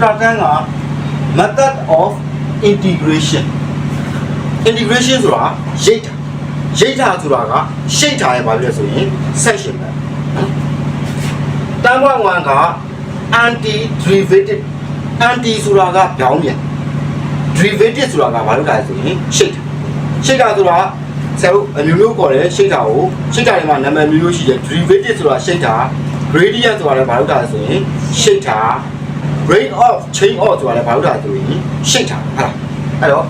chapter 10က method of integration integration ဆိုတာရိတ်တာရိတ်တာဆိုတာကရှိတ်တာရဲ့ဘာဖြစ်လဲဆိုရင် section ပဲနော်တန်ခွာ1က anti derivative anti ဆိုတာကပြောင်းပြန် derivative ဆိုတာကဘာလို့လဲဆိုရင်ရှိတ်တာရှိတ်တာဆိုတာဆရာတို့အမျိုးမျိုးခေါ်တယ်ရှိတ်တာကိုရှိတ်တာတွေမှာနာမည်မျိုးမျိုးရှိတယ် derivative ဆိုတာရှိတ်တာ gradient ဆိုတာလည်းဘာလို့လဲဆိုရင်ရှိတ်တာ rate of change of ဆိုတာလည်းဘာလို့လဲဆိုရင်ရှိတ်တာဟုတ်လားအဲ့တော့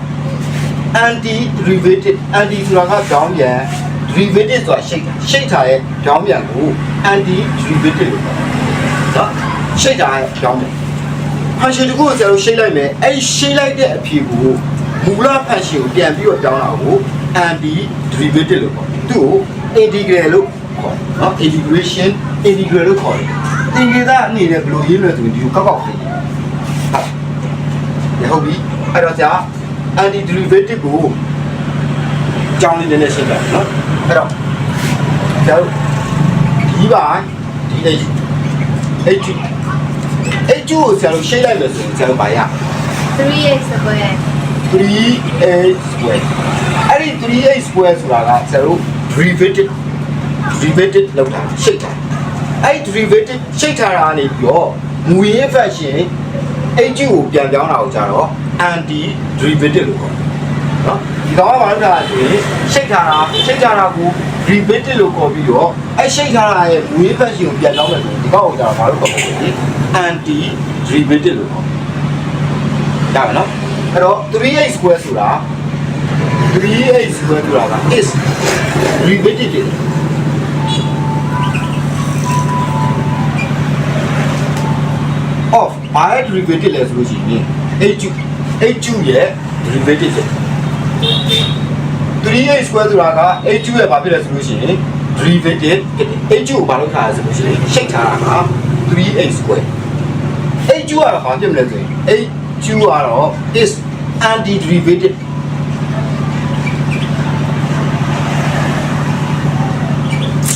anti derivative anti ဆိုတာကကြောင်းပြန် derivative ဆိုတာရှိတ်တာရှိတ်တာရဲ့ကြောင်းပြန်ကို anti derivative လို့ခေါ်တယ်နော်ရှိတ်တာရဲ့ကြောင်းပြန် function တခုကိုဆရာတို့ရှိတ်လိုက်မယ်အဲ့ဒီရှိတ်လိုက်တဲ့အဖြေကိုမူလ function ကိုပြန်ပြီးတော့ပြောင်းတာကို anti derivative လို့ခေါ်တယ်သူ့ကို integral လို့ခေါ်တယ်နော် integration integral လို့ခေါ်တယ်သင်္ကေတအနေနဲ့ဘယ်လိုရေးမလဲဆိုရင်ဒီကိုကောက်ကောက်သိ တယ်ဟုတ်ဟုတ်ပြီအဲ့တော့ဆရာ anti derivative ကိုကြောင်းလေးနည်းနည်းရှင်းပြမယ်နော်အဲ့တော့ဆရာတို့ဒီပါဒီ h h h ကိုဆရာတို့ရှင်းလိုက်မယ်ဆိုရင်ဆရာတို့ပါရ 3x square 3a square အဲ့ဒီ 3a square ဆိုတာကဆရာတို့ derivative derivative လောက်တာရှိတ်တာအဲ့ဒီ derivative ရှိတ်ထားတာကနေပြီးတော့မူရင်း function h ကိုပြန်ပြောင်းတာကိုကြတော့ anti derivative လို့ခေါ်တယ်နော်ဒီကောင်ကဘာလို့လဲဆိုရင်ရှိတ်ထားတာရှိတ်ထားတာကို derivative လို့ခေါ်ပြီးတော့အဲ့ရှိတ်ထားတာရဲ့မူရင်း function ကိုပြန်ပြောင်းမယ်ဆိုရင်ဒီကောင်ကိုကြတော့ဘာလို့ခေါ်မလဲဆိုရင် anti derivative လို့ခေါ်တယ်ရမယ်နော်အဲ့တော့ 3a square ဆိုတာ 3a square ဆိုတာက is derivative derivative လဲဆိုလို့ရှိရင် h h ရဲ့ derivative ဖြစ် 3a square ဆိုတာက h ရဲ့ဘာဖြစ်လဲဆိုလို့ရှိရင် derivative ဖြစ်တယ် h ကိုဘာလို့ထားရဆိုလို့ရှိရင်ရှိတ်ထားတာက 3a square h ကတော့ဘာဖြစ်မလဲဆိုရင် h ကတော့ is anti derivative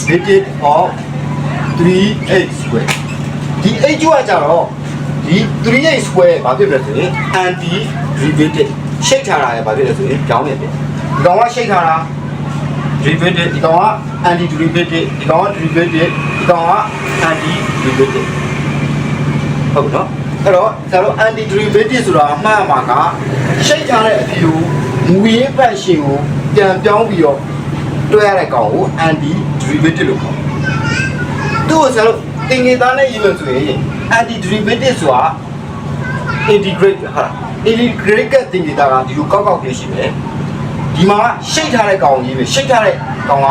derivative of 3a square ဒီ h ကကြတော့ ဒီ 3a square ဘာဖြစ်လဲဆိုရင် anti derivative ရှိတ်ထားတာလေဘာဖြစ်လဲဆိုရင်ကြောင်းနေတယ်ဒီကောင်ကရှိတ်ထားတာ derivative ဒီကောင်က anti derivative ဒီကောင်က derivative ဒီကောင်က anti derivative ဟုတ်နော်အဲ့တော့ကျွန်တော် anti derivative ဆိုတာအမှန်မှာကရှိတ်ထားတဲ့အဖြူမူရင်းပတ်ရှင်ကိုပြန်ပြောင်းပြီးတော့တွဲရတဲ့ကောင်ကို anti derivative လို့ခေါ်တယ်သူ့ကိုကျွန်တော်သင်္ကေတနဲ့ရေးလို့ဆိုရင် anti derivative ဆိုတာ integrate ဟာလား integrate ကသင်္ကေတကဒီလိုကောက်ကောက်လေးရှိမယ်ဒီမှာရှိတ်ထားတဲ့ကောင်ကြီးပဲရှိတ်ထားတဲ့ကောင်က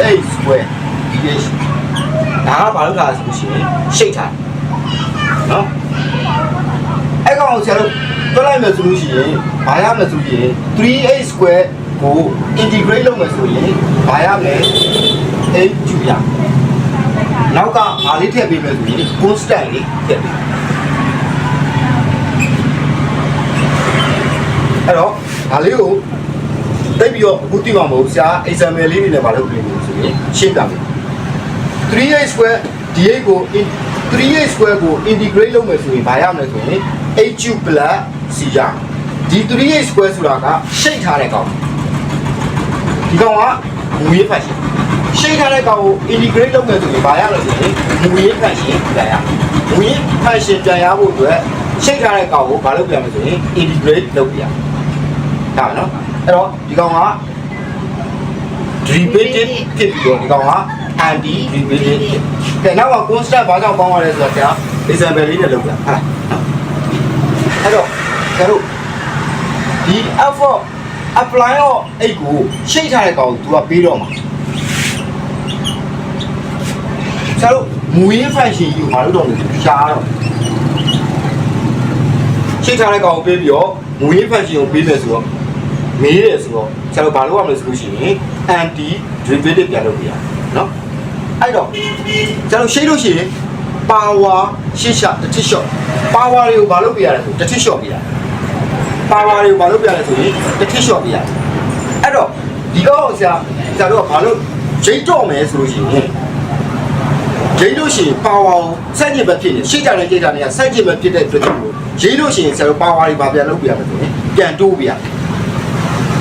3a square dh ဒါကဘာလို့လဲဆိုလို့ရှိရင်ရှိတ်ထားတယ်နော်အဲ့ကောင်ကိုဆရာတို့တွက်လိုက်မယ်ဆိုလို့ရှိရင်ဘာရမလဲဆိုရင် 3a square ကို integrate လုပ်မယ်ဆိုရင်ဘာရမလဲ a ကျူရ နောက်ကဘာလေးထည့်ပေးမယ်ဆိုရင် constant လေးထည့်ပေးအဲ့တော့ဒါလေးကိုတိတ်ပြီးတော့အခုတိမှာမဟုတ်ဆရာ example လေးနေနဲ့မလုပ်ပြလို့ဆိုရင်ရှင်းပြမယ် 3a square d8 ကို in- 3a square ကို integrate လုပ်မယ်ဆိုရင်ဘာရမလဲဆိုရင် h plus c ရဒီ 3a square ဆိုတာကရှိတ်ထားတဲ့ကောင်ဒီကောင်ကမူရေးဖတ်ရှင် ရှိတ်ထားတဲ့ကောင်ကို integrate လုပ်မယ်ဆိုရင်ဘာရမလဲဆိုရင်မူရေးဖတ်ရှင်ပြန်ရမူရေးဖတ်ရှင်ပြန်ရဖို့အတွက်ရှိတ်ထားတဲ့ကောင်ကိုဘာလုပ်ပြန်မလဲဆိုရင် integrate လုပ်ပြရဒါပဲနော်အဲ့တော့ဒီကောင်က derivative ဖြစ်ပြီးတော့ဒီကောင်က anti derivative ဖြစ်ကဲနောက်က constant ဘာကြောင့်ပေါင်းရလဲဆိုတော့ဆရာ example လေးနဲ့လုပ်ပြဟာအဲ့တော့ဆရာတို့ဒီ f of apply of 8ကိုရှိတ်ထားတဲ့ကောင်ကို तू ကပေးတော့မှာ ဆရာတို့မူရင်း function ကြီးကိုမလုပ်တော့ဘူးရှားတော့ရှိတ်ထားတဲ့ကောင်ကိုပေးပြီးတော့မူရင်း function ကိုပေးမယ်ဆိုတော့မေးတယ်ဆိုတော့ကျွန်တော်ဘာလုပ်ရမလဲဆိုလို့ရှိရင် anti derivative ပြန်လုပ်ပြရနော်အဲ့တော့ကျွန်တော်ရှင်းလို့ရှိရင် power ရှင်းရှာတစ်ထစ် shot power တွေကိုဘာလုပ်ပြရလဲဆိုတစ်ထစ် shot ပြရ power တွေကိုဘာလုပ်ပြရလဲဆိုရင်တစ်ထစ် shot ပြရအဲ့တော့ဒီကောင်ဆရာကျွန်တော်ကဘာလို့ချိန်တော့မယ်ဆိုလို့ရှိရင် ရိလို့ရှိရင် power ကိုစက်ညစ်ပဲဖြစ်နေရှေ့ကြတဲ့ကြိတ်တာတွေကစက်ညစ်ပဲဖြစ်တဲ့အတွက်ကြောင့်မို့ရိလို့ရှိရင်ဆရာတို့ power တွေပါပြန်လုပ်ပြရမယ်ဆိုရင်ပြန်တိုးပြရ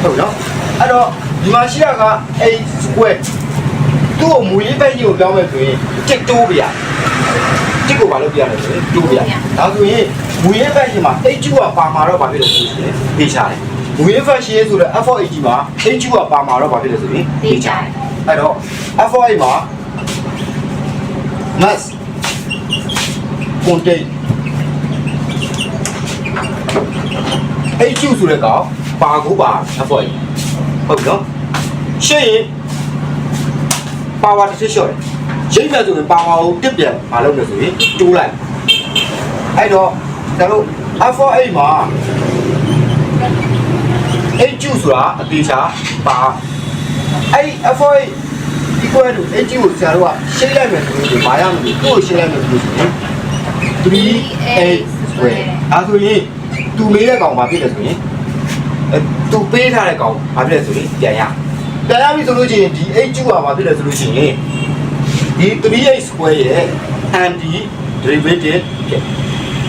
ဟုတ်နော်အဲ့တော့ဒီမှာရှိတာက a square သူ့ကိုမူရင်းပဲကြီးကိုပြောင်းမယ်ဆိုရင်တစ်တိုးပြရတစ်ကိုဘာလုပ်ပြရလဲဆိုရင်တိုးပြဒါဆိုရင်မူရင်းပဲကြီးမှာ h ကပါမှာတော့ဘာဖြစ်လဲဆိုရင်ပြေးချတယ်မူရင်း function ဆိုတဲ့ f of h မှာ h ကပါမှာတော့ဘာဖြစ်လဲဆိုရင်ပြေးချတယ်အဲ့တော့ f of h မှာ mass contain HQ ဆိုတဲ့ကောင်ပါကိုပါအဖို့ဟုတ်ပြီနော်ရှင်းရင် power တစ်ချက်လျှော့တယ်ရိပ်မဲ့ဆိုရင် power ကိုတစ်ပြန်မလုပ်လို့ဆိုရင်တိုးလိုက်အဲ့တော့ဒါလို့ F4A မှာ HQ ဆိုတာအသေးချာပါအဲ့ F4A equal to HQ ကိုဆရာတို့ကရှင်းလိုက်မယ်ဆိုရင်ဘာရမလဲသူ့ကိုရှင်းလိုက်မယ်ဆိုရင် 3a square အဲဆိုရင်သူမေးတဲ့ကောင်ဘာဖြစ်လဲဆိုရင်အဲသူပေးထားတဲ့ကောင်ဘာဖြစ်လဲဆိုရင်ပြန်ရပြန်ရပြီဆိုလို့ရှိရင်ဒီ h2 ကဘာဖြစ်လဲဆိုလို့ရှိရင်ဒီ 3a square ရဲ့ anti derivative ဖြစ်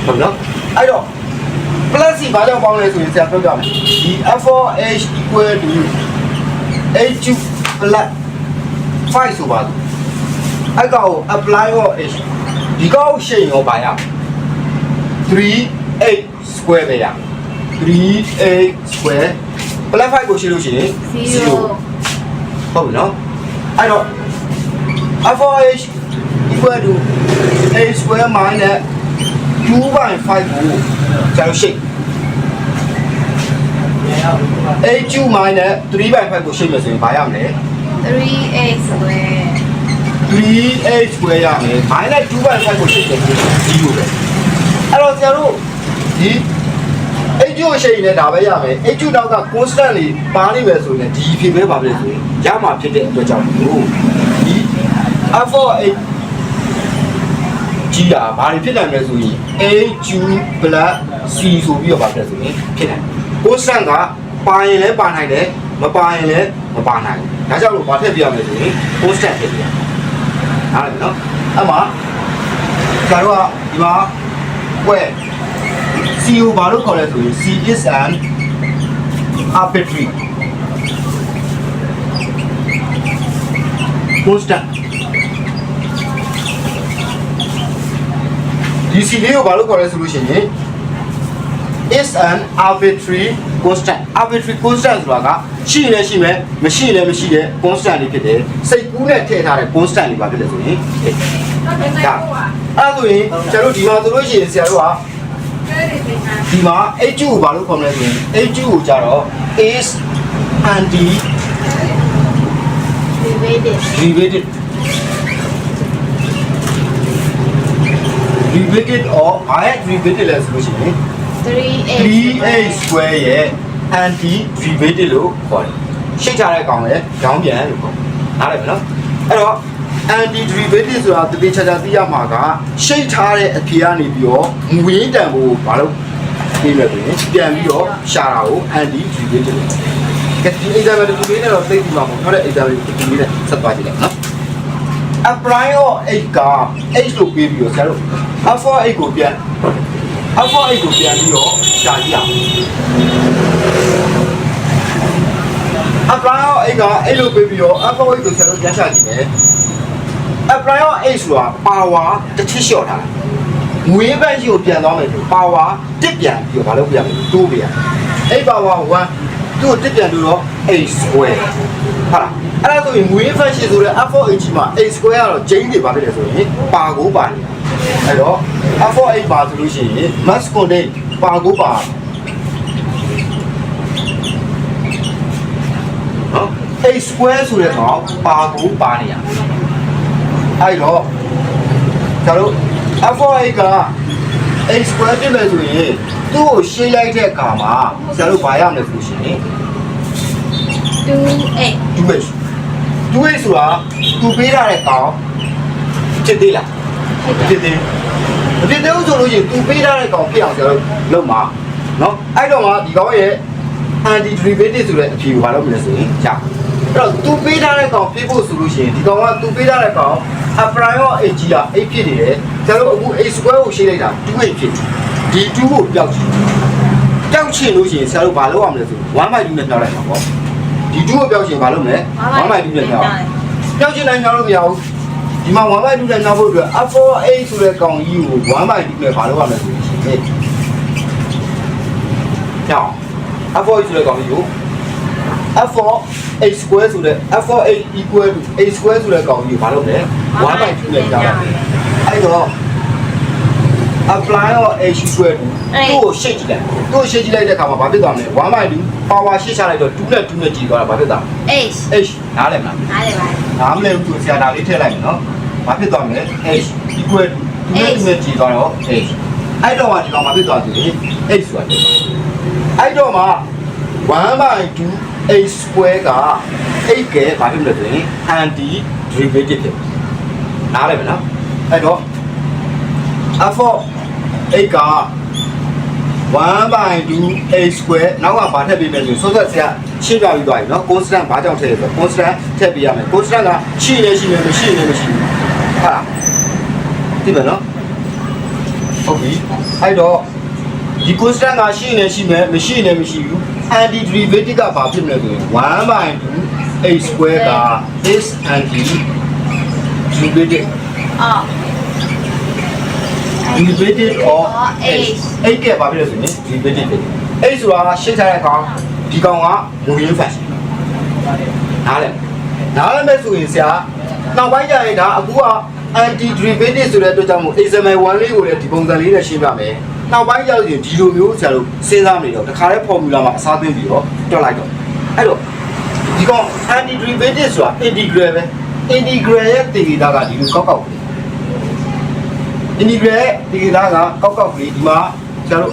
ဟုတ်နော်အဲ့တော့ plus စီဘာကြောင့်ပေါင်းလဲဆိုရင်ဆရာပြောပြမယ်ဒီ f4h equal to h2 plus 5ဆိုပါစို့အဲ့ကောင်ကို apply ရော h ဒီကောင်ကိုရှင်းရောပါရ3 8 square ပဲရ3 8 square plus 5ကိုရှင်းလို့ရှိရင်0ဟုတ်ပြီနော်အဲ့တော့ f4h equal to a square minus 2 by 5ကိုကျွန်တော်ရှင်း a2 minus 3 by 5ကိုရှင်းမယ်ဆိုရင်ဘာရမလဲ 3a square 3h square ရမယ် minus 2 by 5ကိုရှင်းတယ်ဆိုရင်0ပဲအဲ့တော့ကျွန်တော်တို့ဒီ h ကိုရှင်းရင်လည်းဒါပဲရမယ် h နောက်က constant လေးပါနေမယ်ဆိုရင်ဒီဖြစ်ပဲပါပဲဆိုရင်ရမှာဖြစ်တဲ့အတွက်ကြောင့်မို့ဒီ f4h ကြီးတာဘာတွေဖြစ်နိုင်မလဲဆိုရင် h plus c ဆိုပြီးတော့ပါဖြစ်ဆိုရင်ဖြစ်နိုင် constant ကပါရင်လည်းပါနိုင်တယ်မပါရင်လည်းမပါနိုင်ဘူး ဒါကြောင့်လို့ဘာထည့်ပြရမလဲဆိုရင် constant ထည့်ပြရမယ်ဟုတ်တယ်နော်အဲ့မှာကျတော့ဒီမှာကွဲ C ကိုဘာလို့ခေါ်လဲဆိုရင် C is an arbitrary constant ဒီ C လေးကိုဘာလို့ခေါ်လဲဆိုလို့ရှိရင် is an arbitrary constant arbitrary constant ဆိုတာက ရှိရင်လည်းရှိမယ်မရှိရင်လည်းမရှိတဲ့ constant လေးဖြစ်တယ်စိတ်ကူးနဲ့ထည့်ထားတဲ့ constant လေးပါဖြစ်တယ်ဆိုရင်ဒါအဲ့ဒါဆိုရင်ကျွန်တော်တို့ဒီမှာဆိုလို့ရှိရင်ဆရာတို့ကဒီမှာ h ကိုဘာလို့ခေါ်မလဲဆိုရင် h ကိုကြတော့ is anti derivative derivative derivative or ဘာရဲ့ derivative လဲဆိုလို့ရှိရင် 3a 3a square ရဲ့ anti derivative လို့ခေါ်တယ်။ရှိတ်ထားတဲ့ကောင်ရဲ့ကြောင်းပြန်လို့ခေါ်တယ်။နားလည်ပြီနော်။အဲ့တော့ anti derivative ဆိုတာတတိချာချာသိရမှာကရှိတ်ထားတဲ့အဖြေကနေပြီးတော့ငွေရင်းတန်ဖို့ဘာလို့ပြီးလဲဆိုရင်ပြန်ပြီးတော့ရှာတာကို anti derivative လို့ခေါ်တယ်။ကဲဒီ example တစ်ခုလေးနဲ့တော့သိပြီမှာပေါ့။နောက်တဲ့ example တစ်ခုလေးနဲ့ဆက်သွားကြည့်လိုက်နော်။ apply ရော h က h လို့ပြီးပြီးတော့ဆရာတို့ alpha h ကိုပြန် alpha h ကိုပြန်ပြီးတော့ရှာကြည့်အောင် apply ရော h ကအဲ့လိုပြီးပြီးတော့ alpha h ကိုဆရာတို့ပြန်ရှာကြည့်မယ် apply ရော h ဆိုတာ power တစ်ချက်လျှော့ထားငွေဘက်ရှိကိုပြန်သွားမယ်ဆို power တစ်ပြန်ပြီးတော့မလုပ်ပြန်ဘူးတိုးပြန်အဲ့ power 1သူ့ကိုတစ်ပြန်လို့တော့ h square ဟာလားအဲ့ဒါဆိုရင်ငွေဖက်ရှိဆိုတဲ့ f4h မှာ h square ကတော့ဂျိန်းတွေပါဖြစ်တယ်ဆိုရင်ပါကိုပါနေ အဲ့တော့ f4h ပါဆိုလို့ရှိရင် mass content ပါကိုပါနော် h square ဆိုတဲ့ကောင်ပါကိုပါနေရအဲ့တော့ကျတော့ f4h က h square ဖြစ်မယ်ဆိုရင်သူ့ကိုရှင်းလိုက်တဲ့အခါမှာဆရာတို့ဘာရမလဲဆိုလို့ရှိရင် 2a 2h 2h ဆိုတာသူပေးထားတဲ့ကောင်ဖြစ်သေးလားမ ဖြစ်သေးမဖြစ်သေးဘူးဆိုလို့ရင် तू ပေးထားတဲ့ကောင်ဖြစ်အောင်ဆရာတို့လုပ်မှာနော်အဲ့တော့မှဒီကောင်ရဲ့ anti derivative ဆိုတဲ့အဖြေကိုဘာလို့မလဲဆိုရင်ကြာအဲ့တော့ तू ပေးထားတဲ့ကောင်ဖြစ်ဖို့ဆိုလို့ရှိရင်ဒီကောင်က तू ပေးထားတဲ့ကောင် a prime of h က h ဖြစ်နေတယ်ဆရာတို့အခု h square ကိုရှင်းလိုက်တာ 2h ဖြစ်ဒီ2ကိုပျောက်ချင်ပျောက်ချင်လို့ရှိရင်ဆရာတို့ဘာလုပ်ရမလဲဆို1 by 2နဲ့ပျောက်လိုက်မှာပေါ့ဒီ2ကိုပျောက်ချင်ဘာလုပ်မလဲ1 by 2နဲ့ပျောက်ပျောက်ချင်နိုင်ကြလို့မရဘူး ဒီမှာ1 by 2နဲ့နှောက်ဖို့အတွက် f4a ဆိုတဲ့ကောင်ကြီးကို1 by 2နဲ့ဘာလုပ်ရမလဲဆိုလို့ရှိရင်ကြောက် f4a ဆိုတဲ့ကောင်ကြီးကို f4 a square ဆိုတဲ့ f4 a equal to a square ဆိုတဲ့ကောင်ကြီးကိုဘာလုပ်လဲ1 by 2နဲ့ကြားလိုက်အဲ့တော့ apply or a square သူ့ကိုရှင်းကြည့်လိုက်သူ့ကိုရှင်းကြည့်လိုက်တဲ့အခါမှာဘာဖြစ်သွားမလဲ1 by 2 power ရှင်းချလိုက်တော့2နဲ့2နဲ့ကြည်သွားတာဘာဖြစ်သွား H h နားလည်မလားနားလေပါနားမလည်ဘူးသူဆရာဒါလေးထည့်လိုက်မယ်နော် ဘာဖြစ်သွားမလဲ h equal to 2နဲ့2နဲ့ကြည်သွားတော့ h အဲ့တော့ဒီကောင်ဘာဖြစ်သွားသလဲ h ဆိုတာဖြစ်သွားအဲ့တော့မှာ1 by 2 a square က8ကဲဘာဖြစ်မလဲဆိုရင် anti derivative ဖြစ်နားလည်မလားအဲ့တော့ f 8က1 by 2 a square နောက်ကဘာထည့်ပေးမယ်ဆိုရင်စောစောဆရာရှင်းပြပြီးသွားပြီနော် constant ဘာကြောင့်ထည့်လဲဆိုတော့ constant ထည့်ပေးရမယ် constant ကရှိနေရှိနေမရှိနေမရှိဘူး ဟာဒီပဲနော်ဟုတ်ပြီအဲ့တော့ဒီ constant ကရှိနေရှိမယ်မရှိနေမရှိဘူး anti derivative ကဘာဖြစ်မလဲဆိုရင်1 by 2 a square က is anti derivative အော် derivative of h h ကဘာဖြစ်လဲဆိုရင် derivative ဖြစ် h ဆိုတာရှင်းထားတဲ့ကောင်ဒီကောင်ကမူရင်း function နားလည်နားလည်မဲ့ဆိုရင်ဆရာ နောက်ပိုင်းကျရင်ဒါအခုက anti derivative ဆိုတဲ့အတွက်ကြောင့်မို့ example 1လေးကိုလည်းဒီပုံစံလေးနဲ့ရှင်းပြမယ်နောက်ပိုင်းကျရင်ဒီလိုမျိုးဆရာတို့စဉ်းစားနေတော့တခါတည်း formula မှာအစားသွင်းပြီးတော့တွက်လိုက်တော့အဲ့တော့ဒီကောင် anti derivative ဆိုတာ integral ပဲ integral ရဲ့တည်ကြတာကဒီလိုကောက်ကောက်ပဲ integral ဒီကသားကကောက်ကောက်ကလေးဒီမှာကျတော့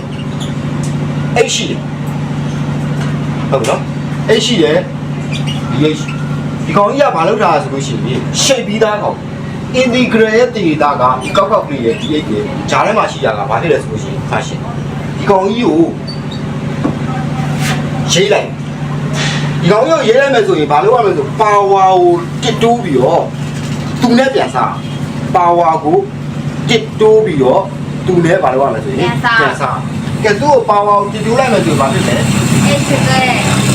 h ရှိတယ်ဟုတ်ကဲ့နော် h ရှိတယ်ဒီ h ဒီကောင်ကြီးကဘာလုပ်တာလဲဆိုလို့ရှိရင်ရှိတ်ပြီးသားကောင် integral ရဲ့တည်ကြတာကဒီကောက်ကောက်ကလေးရဲ့ဒီ h ရဲ့ဂျားထဲမှာရှိတာကဘာဖြစ်လဲဆိုလို့ရှိရင် function ဒီကောင်ကြီးကိုရေးလိုက်ဒီကောင်ကြီးကိုရေးလိုက်မယ်ဆိုရင်ဘာလုပ်ရမလဲဆို power ကိုတစ်တိုးပြီးတော့သူနဲ့ပြန်စား power ကိုတစ်တိုးပြီးတော့သူနဲ့ဘာလုပ်ရမလဲဆိုရင်ပြန်စားကဲသူ့ကို power ကိုတစ်တိုးလိုက်မယ်ဆိုရင်ဘာဖြစ်လဲ H ကဲ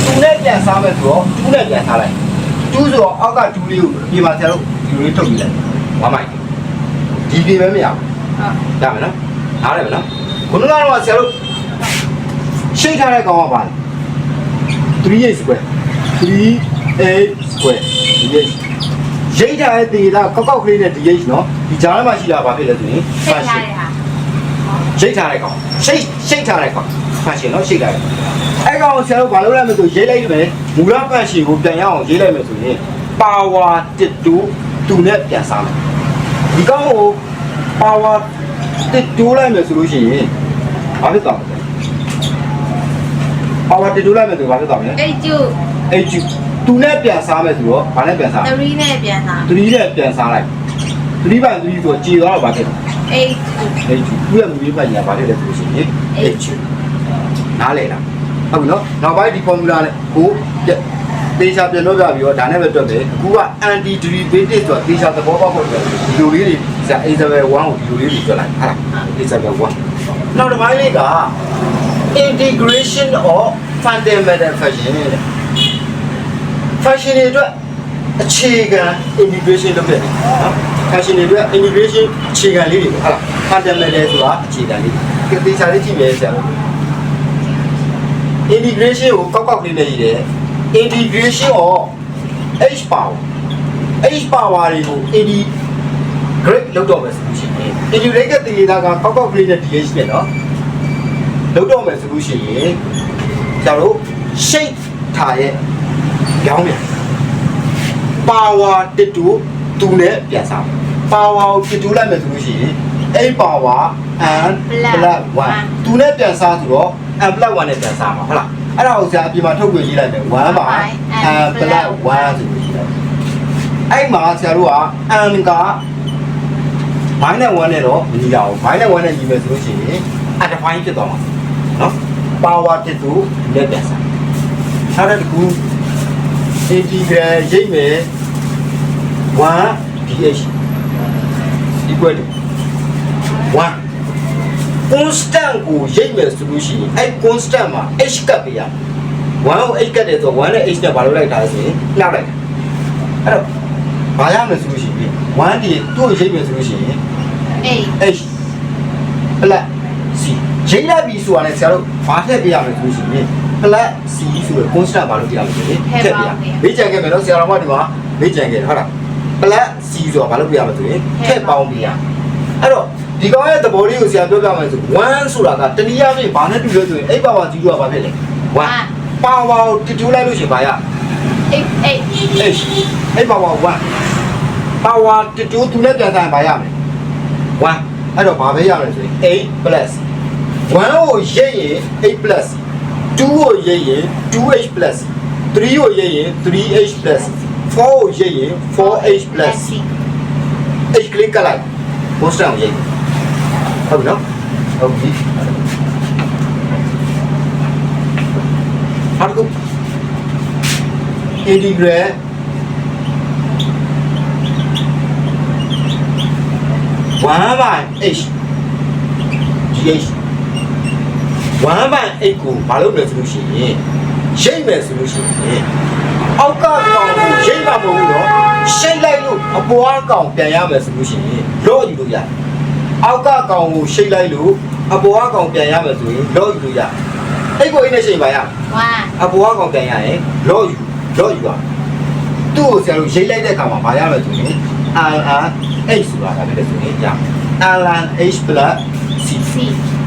သူနဲ့ပြန်စားမယ်ဆိုတော့သူနဲ့ပြန်စားလိုက် သူဆိုတော့အောက်ကတူလေးကိုပြင်ပါဆရာတို့ဒီလိုလေးထုတ်ပြီးလိုက်ဝမ်းမိုက်ဒီပြင်ပဲမရဘူးဟုတ်ရမယ်နော်နားတယ်မနော်ခုနကတော့ဆရာတို့ရှိတ်ထားတဲ့ကောင်ကပါလဲ 3a square 3a square dh ရိတ်ထားတဲ့တေတာကောက်ကောက်ကလေးနဲ့ dh နော်ဒီကြားထဲမှာရှိတာဘာဖြစ်လဲဆိုရင်စိတ်ထားတဲ့ဟာရိတ်ထားတဲ့ကောင်ရှိတ်ရှိတ်ထားတဲ့ကောင် function နော်ရှိတ်ထားတဲ့အဲ့ကောင်ကိုဆရာတို့ဘာလုပ်လိုက်မလဲဆိုရိတ်လိုက်မယ်မူလ function ကိုပြန်ရအောင်ရိတ်လိုက်မယ်ဆိုရင် power 1တူတူနဲ့ပြန်စားမယ်ဒီကောင်ကို power တစ်တိုးလိုက်မယ်ဆိုလို့ရှိရင်ဘာဖြစ်သွားမလဲ power တစ်တိုးလိုက်မယ်ဆိုဘာဖြစ်သွားမလဲ H အဲ့ကျသူနဲ့ပြန်စားမယ်ဆိုတော့ဘာနဲ့ပြန်စား3နဲ့ပြန်တာ3နဲ့ပြန်စားလိုက်3ပိုင်3ဆိုတော့ကြည်သွားတော့ဘာဖြစ်လဲ H အဲ့ကျသူ့ရဲ့မူရင်းပိုင်ညာဘာဖြစ်လဲဆိုလို့ရှိရင် H နားလေလားဟုတ်ပြီနော်နောက်ပိုင်းဒီ formula နဲ့ကိုပြသေချာပြန်တော့ပြပြီးတော့ဒါနဲ့ပဲတွက်တယ်အခုက anti derivative ဆိုတော့သေချာသဘောပေါက်ဖို့အတွက်ဒီလိုလေးတွေဇာ example 1ကိုဒီလိုလေးတွေတွက်လိုက်ဟာ example 1နောက်တစ်ပိုင်းလေးက integration of fundamental function တဲ့ function တွေအတွက်အခြေခံ integration လုပ်တဲ့နော် function တွေအတွက် integration အခြေခံလေးတွေဟုတ်လား fundamental ဆိုတာအခြေခံလေးကသေချာလေးကြည့်မယ်ဆရာတို့ integration ကိုကောက်ကောက်လေးနဲ့ရေးတယ် integration of h power h power တွေကို integrate လုပ်တော့မယ်ဆိုလို့ရှိရင် integrate ကတည်တာကကောက်ကောက်ကလေးနဲ့ dh နဲ့နော်လုပ်တော့မယ်ဆိုလို့ရှိရင်ကျွန်တော်တို့ shape ထားရဲ့ကြောင်းပြန် power တစ်တူသူနဲ့ပြန်စား power ကိုတစ်တူလိုက်မယ်ဆိုလို့ရှိရင် a power and plus 1သူနဲ့ပြန်စားဆိုတော့ and plus 1နဲ့ပြန်စားမှာဟုတ်လားအဲ့ဒါကိုဆရာအပြင်မှာထုတ်ပြရေးလိုက်မယ်1ပါ and plus 1ဆိုပြီးရေးလိုက်အဲ့မှာဆရာတို့က and က minus 1နဲ့တော့မညီရဘူး minus 1နဲ့ညီမယ်ဆိုလို့ရှိရင်အတပိုင်းဖြစ်သွားမှာနော် power တစ်တူနဲ့ပြန်စားနောက်တစ်ခု integral ရိပ်မယ်1 dh equal to 1 constant ကိုရိပ်မယ်ဆိုလို့ရှိရင်အဲ့ constant မှာ h ကပ်ပေးရ1ကို h ကပ်တယ်ဆိုတော့1နဲ့ h နဲ့ဘာလို့လိုက်တာလဲဆိုရင်နှောက်လိုက်တာအဲ့တော့ဘာရမလဲဆိုလို့ရှိရင်1ဒီသူ့ကိုရိပ်မယ်ဆိုလို့ရှိရင်8 h ပလက် c ရိပ်လိုက်ပြီဆိုတာနဲ့ဆရာတို့ဘာထည့်ပေးရမလဲဆိုလို့ရှိရင်ပလက် c ဆိုတော့ constant ဘာလို့ပြရမလဲဆိုရင်ထည့်ပေးရမေးကြံခဲ့မယ်နော်ဆရာတော်မဒီမှာမေးကြံခဲ့တယ်ဟုတ်လားပလက် c ဆိုတာဘာလို့ပြရမလဲဆိုရင်ထည့်ပေါင်းပေးရအဲ့တော့ ဒီကောင်ရဲ့သဘောလေးကိုဆရာပြောပြမယ်ဆို1ဆိုတာကတနည်းအားဖြင့်ဘာနဲ့တူလဲဆိုရင်8ပါဝါ0ကဘာဖြစ်လဲ1ပါဝါကိုတတူလိုက်လို့ရှိရင်ဘာရ8 8 h 8ပါဝါ1ပါဝါတတူသူနဲ့ပြန်ဆိုင်ဘာရမလဲ1အဲ့တော့ဘာပဲရမလဲဆိုရင်8 plus 1ကိုရိပ်ရင်8 plus 2ကိုရိပ်ရင် 2h plus 3ကိုရိပ်ရင် 3h plus 4ကိုရိပ်ရင် 4h plus h ကလေးကလိုက် constant ကိုရိပ် ဟုတ်ပြီနော်ဟုတ်ပြီဟာကု integral 1 by h dh 1 by 8ကိုမလုပ်လဲဆိုလို့ရှိရင်ရိတ်မယ်ဆိုလို့ရှိရင်အောက်ကကောင်ကိုရိတ်မှာမဟုတ်ဘူးနော်ရှိတ်လိုက်လို့အပေါ်အကောင်ပြန်ရမယ်ဆိုလို့ရှိရင်လော့ယူလို့ရတယ် အောက်ကကောင်ကိုရှိတ်လိုက်လို့အပေါ်အကောင်ပြန်ရမယ်ဆိုရင်လော့ယူလို့ရတယ်အဲ့ကိုအိနဲ့ရှိတ်ပါရ1အပေါ်အကောင်ပြန်ရရင်လော့ယူလော့ယူပါသူ့ကိုဆရာတို့ရိတ်လိုက်တဲ့အခါမှာမရမယ်ဆိုရင် ln h ဆိုတာကလည်းဆိုရင်ရ ln h plus c C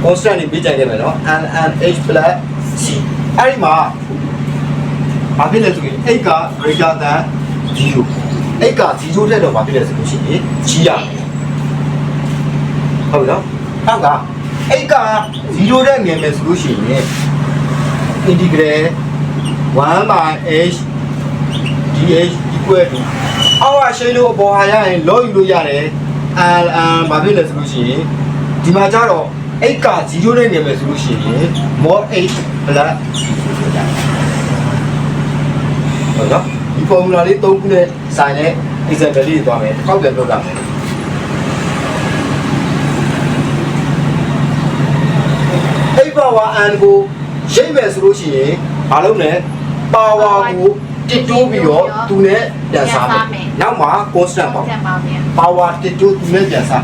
constant နေပေးကြတယ်မယ်နော် ln h plus c အဲ့ဒီမှာဘာဖြစ်လဲဆိုရင်8က greater than 0 8က0တက်တော့ဘာဖြစ်လဲဆိုလို့ရှိရင် g ရ ဟုတ်ပြီနော်ဟုတ်က8က0တက်ငယ်မယ်ဆိုလို့ရှိရင် integral 1 by h dh equal to အောက်ကရှိလို့အပေါ်ဟာရရင်လောယူလို့ရတယ် ln ဘာဖြစ်လဲဆိုလို့ရှိရင်ဒီမှာကျတော့8က0နဲ့နေမယ်ဆိုလို့ရှိရင် mod 8 plus ဟုတ်နော်ဒီ formula လေး၃ခုနဲ့ဆိုင်တဲ့ example လေးတွေသွားမယ်ထောက်ပြန်ပြောပြမယ် အဲ့ power n ကိုရိပ်မယ်ဆိုလို့ရှိရင်ဘာလုပ်လဲ power ကိုတစ်တိုးပြီးတော့သူနဲ့ပြန်စားမယ်နောက်မှာ constant ပေါ့ပြန်ပါမယ် power တစ်တိုးသူနဲ့ပြန်စား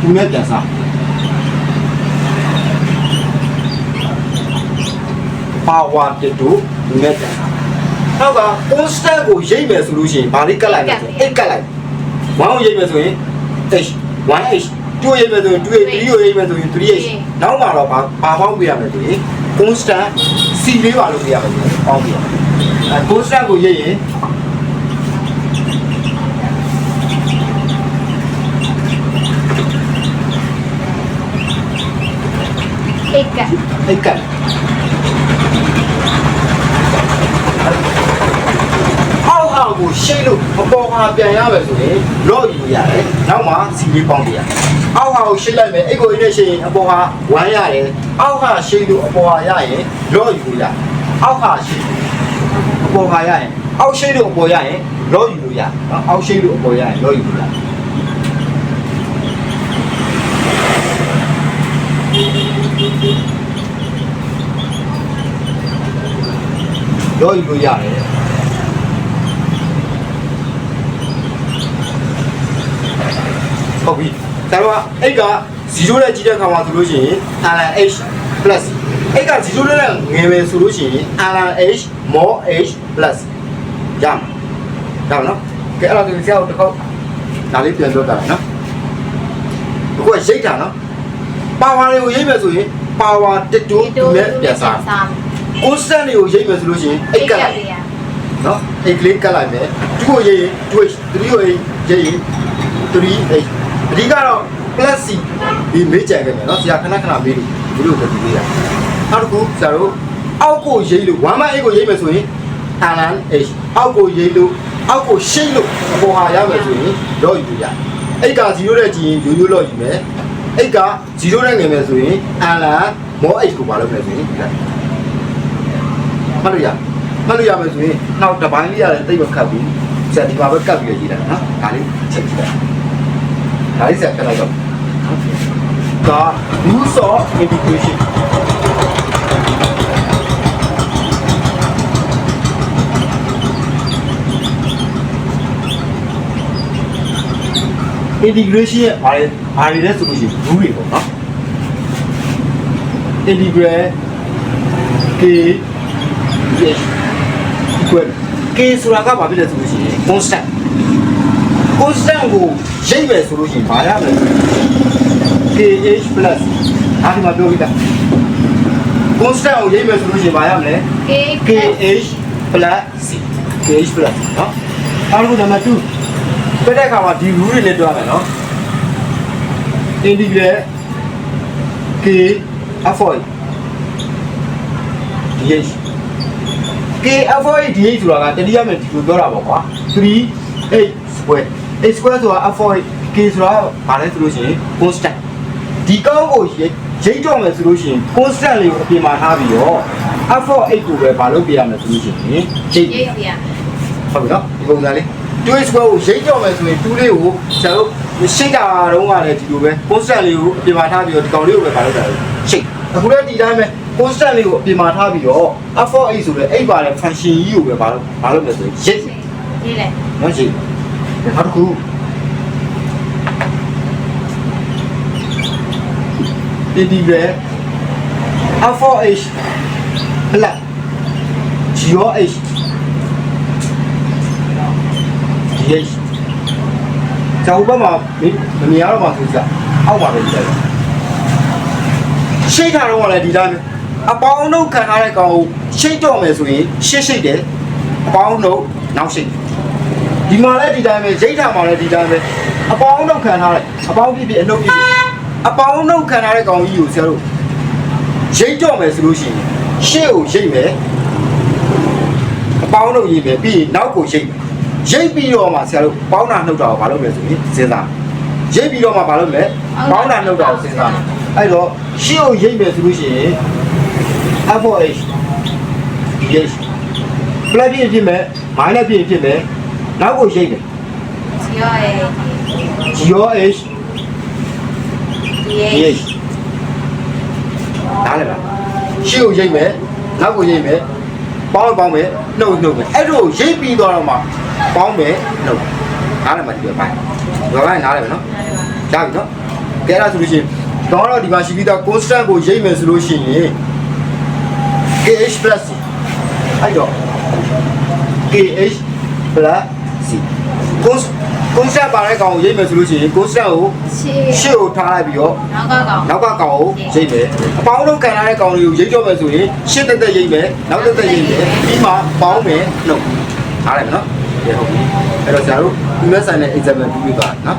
သူနဲ့ပြန်စား power တစ်တိုးသူနဲ့ပြန်စားနောက်က constant ကိုရိပ်မယ်ဆိုလို့ရှိရင်ဘာလေးကတ်လိုက်လဲဆိုရင်8ကတ်လိုက် 1ကိုရိပ်မယ်ဆိုရင် h 1h 2ကိုရိပ်မယ်ဆိုရင် 2h 3ကိုရိပ်မယ်ဆိုရင် 3h နောက်မှာတော့ဘာဘာပေါင်းပြရမယ်ဆိုရင် constant c လေးပါလို့ပြရမယ်ဆိုရင်ပေါင်းပြရမယ်အဲ constant ကိုရိပ်ရင်8က8ကတ်အောက်အောက်ကိုရှိတ်လို့အ ပေါ်ဟာပြန်ရမယ်ဆိုရင်လော့ယူရတယ်နောက်မှာစီလေးပေါင်းပြရတယ်အောက်ဟာကိုရှိတ်လိုက်မယ်အဲ့ကိုရင်းနဲ့ရှိရင်အပေါ်ဟာ1ရတယ်အောက်ဟာရှိတ်လို့အပေါ်ဟာရရင်လော့ယူရအောက်ဟာရှိတ်အပေါ်ဟာရရင်အောက်ရှိတ်လို့အပေါ်ရရင်လော့ယူလို့ရနော်အောက်ရှိတ်လို့အပေါ်ရရင်လော့ယူလို့ရလော့ယူလို့ရတယ် ဟုတ်ပြီဒါတော့အဲ့က0နဲ့ကြီးတဲ့ခါမှာဆိုလို့ရှိရင် ln h plus အဲ့က0နဲ့ငယ်မယ်ဆိုလို့ရှိရင် ln h more h plus ရမယ်ဒါနော်ကဲအဲ့တော့ဒီဆရာတို့တစ်ခေါက်ဒါလေးပြန်ပြောတာနော်အခုကရိတ်တာနော်ပါဝါတွေကိုရိတ်မယ်ဆိုရင်ပါဝါတစ်တူတူနဲ့ပြန်စား constant တွေကိုရိတ်မယ်ဆိုလို့ရှိရင်အဲ့ကလိုက်နော်အိတ်ကလေးကတ်လိုက်မယ်2ကိုရေးရင် 2h 3ကိုရေးရင် 3h အဓိကတော့ plus c ဒီမေးကြံခဲ့မယ်နော်ဆရာခဏခဏမေးလို့ဘယ်လိုပဲဒီလေးရနောက်တစ်ခုဆရာတို့အောက်ကိုရေးလို့1 by 8ကိုရေးမယ်ဆိုရင် ln h အောက်ကိုရေးလို့အောက်ကိုရှိတ်လို့အပေါ်ဟာရမယ်ဆိုရင်တော့ယူရအိတ်က0နဲ့ကြည့်ရင်ရိုးရိုးတော့ယူမယ်အိတ်က0နဲ့ငယ်မယ်ဆိုရင် ln မော h ကိုဘာလုပ်လဲဆိုရင်မှတ်လို့ရမှတ်လို့ရမယ်ဆိုရင်နောက်တစ်ပိုင်းလေးရတယ်တိတ်မခတ်ဘူးဆက်ဒီမှာပဲကတ်ပြီးရေးတာနော်ဒါလေးချက်ကြည့်လိုက် ဒါလေးဆက်ခက်လိုက်တော့ဒါ rules of integration integration ရဲ့ဘာလဲဘာတွေလဲဆိုလို့ရှိရင် rule တွေပေါ့နော် integral k yes equal k ဆိုတာကဘာဖြစ်လဲဆိုလို့ရှိရင် constant constant ကိုရိပ်မယ်ဆိုလို့ရှိရင်ဘာရမလဲ kh plus အားဒီမှာပြောပြီးသား constant ကိုရိပ်မယ်ဆိုလို့ရှိရင်ဘာရမလဲ K kh plus c kh plus နော်အားလုံးနံပါတ်2ပြတဲ့အခါမှာဒီ rule တွေနဲ့တွားမယ်နော် integral k avoid dh k avoid dh ဆိုတာကတတိယမယ်ဒီလိုပြောတာပေါ့ကွာ3 8 square 8 square ဆိုတာ avoid k ဆိုတာဘာလဲဆိုလို့ရှိရင် constant ဒီကောင်းကိုရိတ်ရိတ်တော့မယ်ဆိုလို့ရှိရင် constant လေးကိုအပြင်မှာထားပြီးတော့ avoid 8ကိုပဲဘာလုပ်ပြရမလဲဆိုလို့ရှိရင်ရိတ်ရိပ်ပြရဟုတ်ပြီနော်ဒီပုံစံလေး2 square ကိုရိတ်တော့မယ်ဆိုရင်2လေးကိုကျွန်တော်တို့ရှိတ်တာတော့ကလည်းဒီလိုပဲ constant လေးကိုအပြင်မှာထားပြီးတော့ဒီကောင်လေးကိုပဲဘာလုပ်တာလဲရှိတ်အခုလည်းဒီတိုင်းပဲ constant လေးကိုအပြင်မှာထားပြီးတော့ f4 8ဆိုတဲ့8ပါတဲ့ function ကြီးကိုပဲဘာလုပ်ဘာလုပ်လဲဆိုရင်ရိတ်ရေးလိုက်နော်ရိတ် နောက်တစ်ခု integral f4h plus gh dh ကျောင်းဘက်မှာမမြင်ရတော့မှဆိုကြအောက်ပါပဲကြည့်လိုက်ရှိတ်ထားတော့လည်းဒီတိုင်းပဲအပေါင်းနှုတ်ခံထားတဲ့ကောင်ကိုရှိတ်တော့မယ်ဆိုရင်ရှစ်ရှိတ်တယ်အပေါင်းနှုတ်နောက်ရှိတ် ဒီမှာလည်းဒီတိုင်းပဲရိတ်ထားမှာလည်းဒီတိုင်းပဲအပေါင်းနှုတ်ခံထားတဲ့အပေါင်းပြည့်ပြည့်အနှုတ်ပြည့်ပြည့်အပေါင်းနှုတ်ခံထားတဲ့ကောင်ကြီးကိုဆရာတို့ရိတ်တော့မယ်ဆိုလို့ရှိရင်ရှေ့ကိုရိတ်မယ်အပေါင်းနှုတ်ရိတ်မယ်ပြီးရင်နောက်ကိုရိတ်မယ်ရိတ်ပြီးတော့မှဆရာတို့ပေါင်းတာနှုတ်တာကိုမလုပ်မယ်ဆိုရင်စဉ်းစားရိတ်ပြီးတော့မှမလုပ်မယ်ပေါင်းတာနှုတ်တာကိုစဉ်းစားအဲ့တော့ရှေ့ကိုရိတ်မယ်ဆိုလို့ရှိရင် F4H DH plus ပြည့်ဖြစ်မယ် minus ပြည့်ဖြစ်မယ် နောက်ကိုရိတ်မယ် GOA GOH DH DH နားလည်လားရှေ့ကိုရိတ်မယ်နောက်ကိုရိတ်မယ်ပေါင်းပေါင်းမယ်နှုတ်နှုတ်မယ်အဲ့တို့ရိတ်ပြီးတော့မှပေါင်းမယ်နှုတ်နားလည်မှာဒီပဲပိုင်းဒီပဲပိုင်းနားလည်မယ်နော်ကြားပြီနော်ကဲအဲ့ဒါဆိုလို့ရှိရင်တော့တော့ဒီမှာရှိပြီးသား constant ကိုရိတ်မယ်ဆိုလို့ရှိရင် KH plus C အဲ့တော့ KH plus C const constant ပါတဲ့ကောင်ကိုရိတ်မယ်ဆိုလို့ရှိရင် constant ကိုရှေ့ရှေ့ကိုထားလိုက်ပြီးတော့နောက်ကကောင်နောက်ကကောင်ကိုရိတ်မယ်အပေါင်းတို့ခံရတဲ့ကောင်တွေကိုရိတ်ကြောမယ်ဆိုရင်ရှေ့တက်တက်ရိတ်မယ်နောက်တက်တက်ရိတ်မယ်ပြီးမှပေါင်းမယ်နှုတ်ထားလိုက်မယ်နော်ကဲဟုတ်ပြီအဲ့တော့ဆရာတို့ဒီမဲ့ဆိုင်တဲ့ example ပြီးပြီပါနော်